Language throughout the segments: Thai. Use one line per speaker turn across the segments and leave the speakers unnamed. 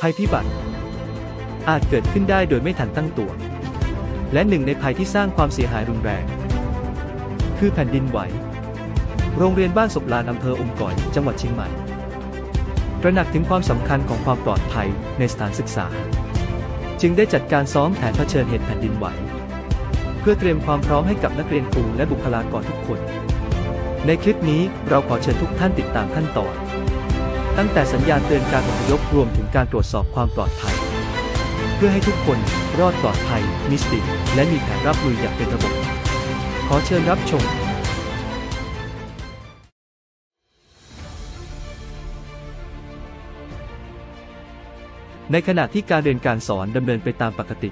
ภัยพิบัติ อาจเกิดขึ้นได้โดยไม่ทันตั้งตัว และหนึ่งในภัยที่สร้างความเสียหายรุนแรง คือแผ่นดินไหว โรงเรียนบ้านศพลานอำเภออมก่อย จังหวัดเชียงใหม่ตระหนักถึงความสำคัญของความปลอดภัยในสถานศึกษา จึงได้จัดการซ้อมแผนเผชิญเหตุแผ่นดินไหว เพื่อเตรียมความพร้อมให้กับนักเรียนครูและบุคลากรทุกคน ในคลิปนี้เราขอเชิญทุกท่านติดตามขั้นตอน ตั้งแต่สัญญาณเตือนการอพยพรวมถึงการตรวจสอบความปลอดภัย เพื่อให้ทุกคนรอดปลอดภัย มีสติและมีแผนรับมืออย่างเป็นระบบ ขอเชิญรับชม ในขณะที่การเรียนการสอนดำเนินไปตามปกติ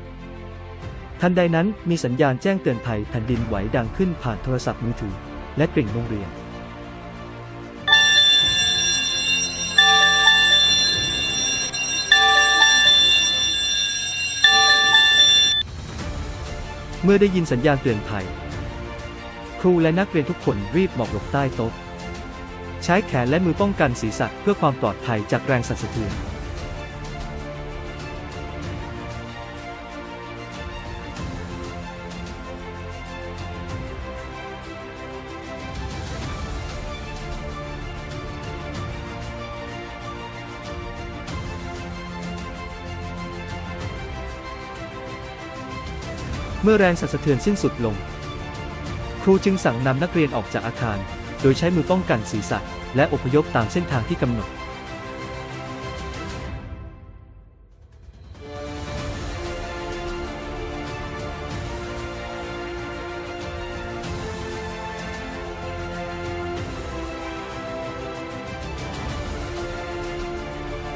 ทันใดนั้นมีสัญญาณแจ้งเตือนภัยแผ่นดินไหวดังขึ้นผ่านโทรศัพท์มือถือ และกริ่งโรงเรียน เมื่อได้ยินสัญญาณเตือนภัย ครูและนักเรียนทุกคนรีบหมอบหลบใต้โต๊ะ ใช้แขนและมือป้องกันศีรษะเพื่อความปลอดภัยจากแรงสั่นสะเทือน เมื่อแรงสั่นสะเทือนสิ้นสุดลง ครูจึงสั่งนำนักเรียนออกจากอาคาร โดยใช้มือป้องกันศีรษะและอพยพตามเส้นทางที่กำหนด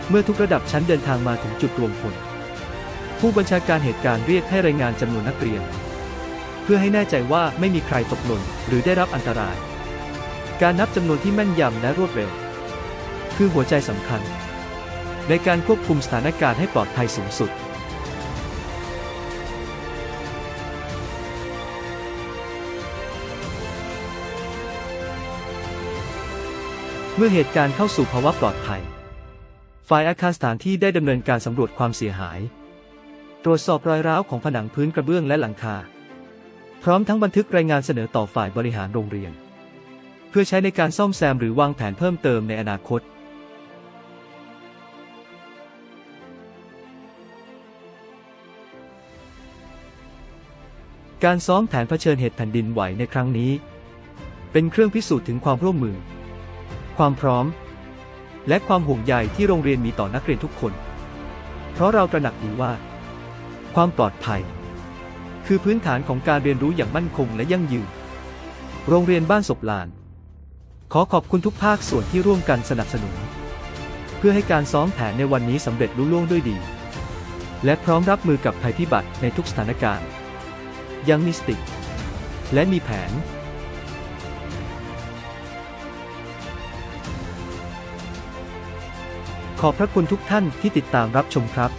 เมื่อทุกระดับชั้นเดินทางมาถึงจุดรวมพล ผู้บัญชาการเหตุการณ์เรียกให้รายงานจำนวนนักเรียน เพื่อให้แน่ใจว่าไม่มีใครตกหล่นหรือได้รับอันตราย การนับจำนวนที่แม่นยำและรวดเร็ว คือหัวใจสำคัญ ในการควบคุมสถานการณ์ให้ปลอดภัยสูงสุด เมื่อเหตุการณ์เข้าสู่ภาวะปลอดภัย ฝ่ายอาคารสถานที่ได้ดำเนินการสำรวจความเสียหาย ตรวจสอบรอยร้าวของผนังพื้นกระเบื้องและหลังคา พร้อมทั้งบันทึกรายงานเสนอต่อฝ่ายบริหารโรงเรียน เพื่อใช้ในการซ่อมแซมหรือวางแผนเพิ่มเติมในอนาคต การซ้อมแผนเผชิญเหตุแผ่นดินไหวในครั้งนี้ เป็นเครื่องพิสูจน์ถึงความร่วมมือ ความพร้อม และความห่วงใยที่โรงเรียนมีต่อนักเรียนทุกคน เพราะเราตระหนักดีว่า ความปลอดภัย คือพื้นฐานของการเรียนรู้อย่างมั่นคงและยั่งยืน โรงเรียนบ้านศพลาน ขอขอบคุณทุกภาคส่วนที่ร่วมกันสนับสนุน เพื่อให้การซ้อมแผนในวันนี้สำเร็จลุล่วงด้วยดี และพร้อมรับมือกับภัยพิบัติในทุกสถานการณ์ ยังมีสติ และมีแผนขอบพระคุณทุกท่านที่ติดตามรับชมครับ